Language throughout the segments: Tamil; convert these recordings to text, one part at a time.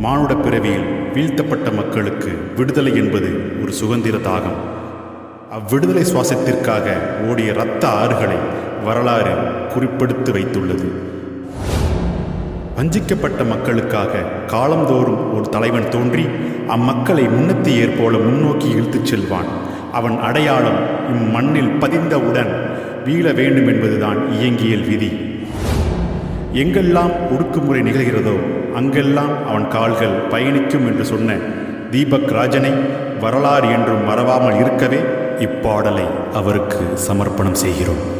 மானுட பிறவியில் வீழ்த்தப்பட்ட மக்களுக்கு விடுதலை என்பது ஒரு சுதந்திர தாகம். அவ்விடுதலை சுவாசத்திற்காக ஓடிய இரத்த ஆறுகளை வரலாறு குறிப்பெடுத்து வைத்துள்ளது. வஞ்சிக்கப்பட்ட மக்களுக்காக காலந்தோறும் ஒரு தலைவன் தோன்றி அம்மக்களை முன்னத்தி ஏற்போல முன்னோக்கி இழுத்துச் செல்வான். அவன் அடையாளம் இம்மண்ணில் பதிந்தவுடன் வீழ வேண்டும் என்பதுதான் இயங்கியல் விதி. எங்கெல்லாம் ஒடுக்குமுறை நிகழ்கிறதோ அங்கெல்லாம் அவன் கால்கள் பயணிக்கும் என்று சொன்ன தீபக் ராஜனை வரலாறு என்றும் மறவாமல் இருக்கவே இப்பாடலை அவருக்கு சமர்ப்பணம் செய்கிறோம்.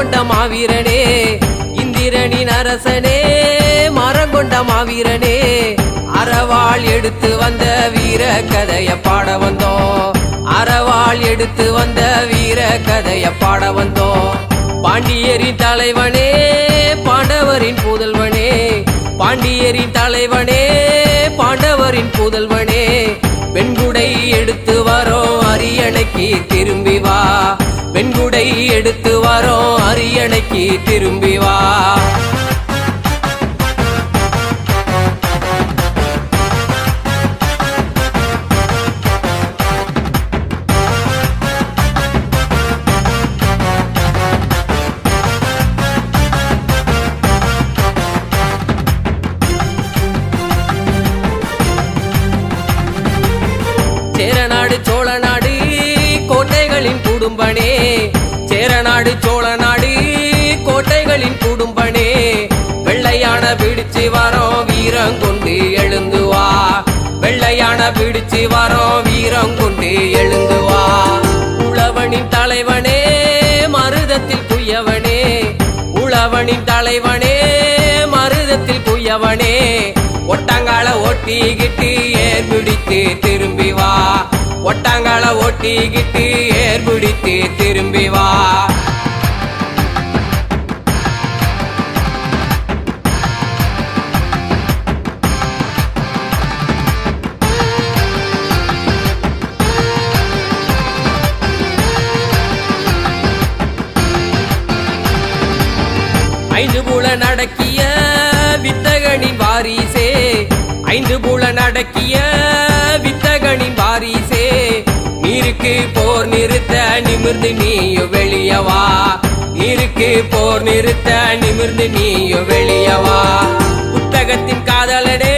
மரங்கொண்ட மாவீரனே இந்திரனின் அரசனே மரங்கொண்ட மாவீரனே அறவாள் எடுத்து வந்த வீர கதைய பாட வந்தோம். அறவாள் எடுத்து வந்த வீர கதைய பாட வந்தோம். பாண்டியரின் தலைவனே பாண்டவரின் புதல்வனே பாண்டியரின் தலைவனே பாண்டவரின் புதல்வனே வெண்குடை எடுத்து வரோம் அரியணைக்கு திரும்பி வா. வெண்குடை எடுத்து வரோம் திரும்பி வா. சேரநாடு சோழநாடு கோட்டைகளின் குடும்பனே. சேரநாடு சோழ கோட்டைகளின் குடும்பனே வெள்ளையான பிடிச்சு வரோம் வீரம் கொண்டு எழுந்து வா. வெள்ளையான பிடிச்சு வரோம் வீரம் கொண்டு எழுந்து வா. உழவனின் தலைவனே மருதத்தில் குயவனே உழவனின் தலைவனே மருதத்தில் குயவனே ஒட்டாங்கால ஓட்டிக்கிட்டு ஏர் பிடித்து திரும்பி வா. ஒட்டாங்கால ஓட்டிக்கிட்டு ஏர் பிடித்து திரும்பி வா. புல நடக்கிய வித்தகனின் வாரிசே. ஐந்து புல நடக்கிய வித்தகனின் வாரிசே. நீருக்கு போர் நிறுத்த நிமிர்ந்து நீயோ வெளியவா. நீருக்கு போர் நிறுத்த நிமிர்ந்து நீயோ வெளியவா. புத்தகத்தின் காதலனே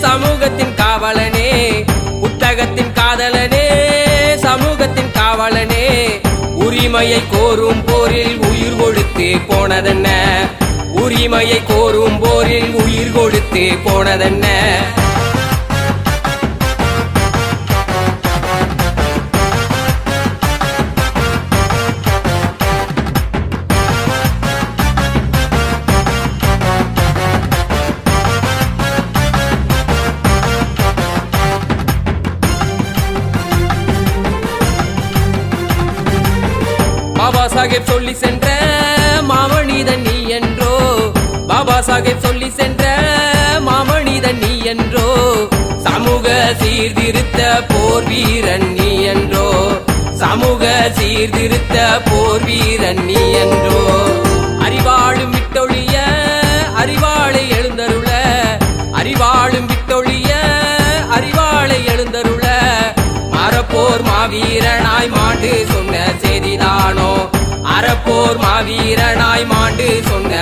சமூகத்தின் காவலனே. புத்தகத்தின் காதலனே சமூகத்தின் காவலனே. உரிமையை கோரும் போரில் உயிர் கொடுத்து போனதென்ன? உரிமையை கோரும் போரில் உயிர் கொடுத்து போனதென்ன? பாபா சாஹேப் சொல்லி சென்ற சாஹேப் சொல்லி சென்ற மாமனிதன் நீ என்றோ சமூக சீர்திருத்த போர் வீரன் நீ என்றோ சமூக சீர்திருத்த போர் வீரன் நீ என்றோ. அறிவாளும் விட்டொழிய அறிவாளை எழுந்தருள அறிவாளும் விட்டொழிய அறிவாளை எழுந்தருள அறப்போர் மாவீரனாய் மாண்டு சொன்ன செய்திதானோ அறப்போர் மாவீரனாய் மாண்டு சொன்ன